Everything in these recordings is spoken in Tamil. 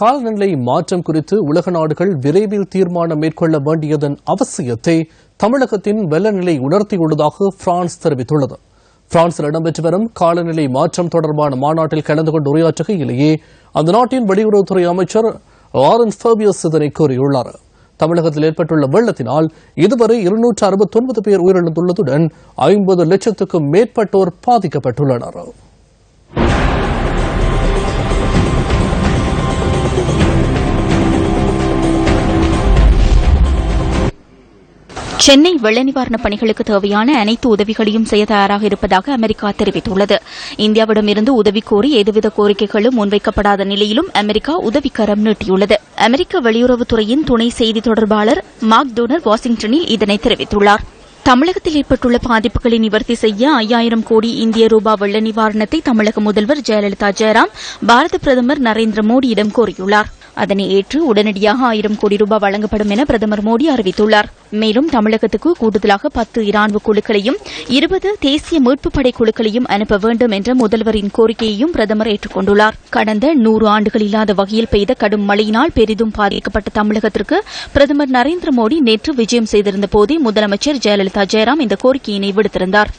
காலநிலை மாற்றம் குறித்து உலக நாடுகள் விரைவில் தீர்மானம் மேற்கொள்ள வேண்டியதன் அவசியத்தை தமிழகத்தின் வெள்ளநிலை உணர்த்தியுள்ளதாக பிரான்ஸ் தெரிவித்துள்ளது. பிரான்சில் இடம்பெற்று வரும் காலநிலை மாற்றம் தொடர்பான மாநாட்டில் கலந்து கொண்டு உரையாற்றுகையிலேயே அந்த நாட்டின் வெளியுறவுத்துறை அமைச்சர் ஆரன் ஃபர்பியஸ் இதனை கூறியுள்ளார். தமிழகத்தில் ஏற்பட்டுள்ள வெள்ளத்தினால் இதுவரை இருநூற்று அறுபத்தொன்பது பேர் உயிரிழந்துள்ளதுடன் ஐம்பது லட்சத்துக்கும் மேற்பட்டோர் பாதிக்கப்பட்டுள்ளனர். சென்னை வெள்ள நிவாரணப் பணிகளுக்கு தேவையான அனைத்து உதவிகளையும் செய்ய தயாராக இருப்பதாக அமெரிக்கா தெரிவித்துள்ளது. இந்தியாவிடமிருந்து உதவி கோரி எதுவித கோரிக்கைகளும் முன்வைக்கப்படாத நிலையிலும் அமெரிக்கா உதவிக்கரம் நீட்டியுள்ளது. அமெரிக்க வெளியுறவுத்துறையின் துணை செய்தி தொடர்பாளர் மார்க் டோனர் வாஷிங்டனில் இதனை தெரிவித்துள்ளார். தமிழகத்தில் ஏற்பட்டுள்ள பாதிப்புகளை நிவர்த்தி செய்ய ஐயாயிரம் கோடி இந்திய ரூபாய் வெள்ள நிவாரணத்தை தமிழக முதல்வர் ஜெயலலிதா ஜெயராம் பாரத பிரதமர் நரேந்திர மோடியிடம் கோரியுள்ளார். அதனை ஏற்று உடனடியாக ஆயிரம் கோடி ரூபாய் வழங்கப்படும் என பிரதமர் மோடி அறிவித்துள்ளார். மேலும் தமிழகத்துக்கு கூடுதலாக பத்து இராணுவ குழுக்களையும் இருபது தேசிய மீட்புப் படை குழுக்களையும் அனுப்ப வேண்டும் என்ற முதல்வரின் கோரிக்கையையும் பிரதமர் ஏற்றுக்கொண்டுள்ளார். கடந்த நூறு ஆண்டுகள் இல்லாத வகையில் பெய்த கடும் மழையினால் பெரிதும் பாதிக்கப்பட்ட தமிழகத்திற்கு பிரதமர் நரேந்திர மோடி நேற்று விஜயம் செய்திருந்த போதே முதலமைச்சர் ஜெயலலிதா ஜெயராம் இந்த கோரிக்கையினை விடுத்திருந்தார்.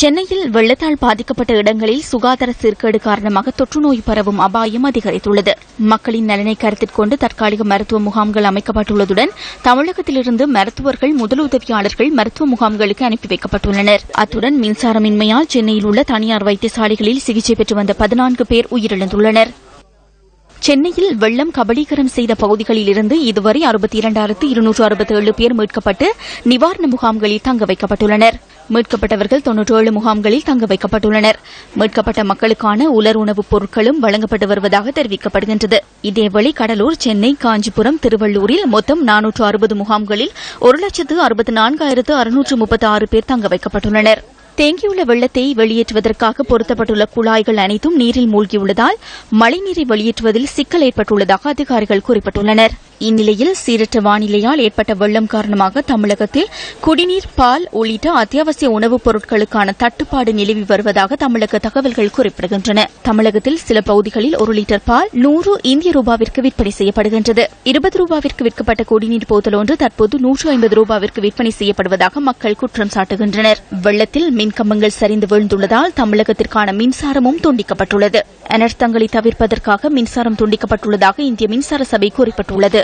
சென்னையில் வெள்ளத்தால் பாதிக்கப்பட்ட இடங்களில் சுகாதார சீர்கேடு காரணமாக தொற்றுநோய் பரவும் அபாயம் அதிகரித்துள்ளது. மக்களின் நலனை கருத்தில் கொண்டு தற்காலிக மருத்துவ முகாம்கள் அமைக்கப்பட்டுள்ளதுடன் தமிழகத்திலிருந்து மருத்துவர்கள் முதலுதவியாளர்கள் மருத்துவ முகாம்களுக்கு அனுப்பி வைக்கப்பட்டுள்ளனர். அத்துடன் மின்சாரமின்மையால் சென்னையில் உள்ள தனியார் வைத்தியசாலைகளில் சிகிச்சை பெற்று வந்த பதினான்கு பேர் உயிரிழந்துள்ளனா் சென்னையில் வெள்ளம் கபலீகரம் செய்த பகுதிகளில் இருந்து இதுவரை அறுபத்தி இரண்டாயிரத்து இருநூற்று அறுபத்தி ஏழு பேர் மீட்கப்பட்டு நிவாரண முகாம்களில் தங்க வைக்கப்பட்டுள்ளனர். மீட்கப்பட்டவர்கள் தொன்னூற்றி ஏழு முகாம்களில் தங்க வைக்கப்பட்டுள்ளனர். மீட்கப்பட்ட மக்களுக்கான உலர் உணவுப் பொருட்களும் வழங்கப்பட்டு வருவதாக தெரிவிக்கப்படுகின்றது. இதேவேளை கடலூர் சென்னை காஞ்சிபுரம் திருவள்ளூரில் மொத்தம் நானூற்று அறுபது முகாம்களில் ஒரு லட்சத்து அறுபத்தி நான்காயிரத்து அறுநூற்று முப்பத்தி ஆறு பேர் தங்க வைக்கப்பட்டுள்ளனா் தேங்கியுள்ள வெள்ளத்தை வெளியேற்றுவதற்காக பொருத்தப்பட்டுள்ள குழாய்கள் அனைத்தும் நீரில் மூழ்கியுள்ளதால் மழைநீரை வெளியேற்றுவதில் சிக்கல் ஏற்பட்டுள்ளதாக அதிகாரிகள் குறிப்பிட்டுள்ளனர். இந்நிலையில் சீரற்ற வானிலையால் ஏற்பட்ட வெள்ளம் காரணமாக தமிழகத்தில் குடிநீர் பால் உள்ளிட்ட அத்தியாவசிய உணவுப் பொருட்களுக்கான தட்டுப்பாடு நிலவி வருவதாக தமிழக தகவல்கள் குறிப்பிடுகின்றன. தமிழகத்தில் சில பகுதிகளில் ஒரு லிட்டர் பால் நூறு இந்திய ரூபாவிற்கு விற்பனை செய்யப்படுகின்றது. இருபது ரூபாவிற்கு விற்கப்பட்ட குடிநீர் போத்தல் ஒன்று தற்போது நூற்று ஐம்பது ரூபாவிற்கு விற்பனை செய்யப்படுவதாக மக்கள் குற்றம் சாட்டுகின்றனர். வெள்ளத்தில் மின்கம்பங்கள் சரிந்து வீழ்ந்துள்ளதால் தமிழகத்திற்கான மின்சாரமும் துண்டிக்கப்பட்டுள்ளது. அனர்த்தங்களை தவிர்ப்பதற்காக மின்சாரம் துண்டிக்கப்பட்டுள்ளதாக இந்திய மின்சார சபை குறிப்பிட்டுள்ளது.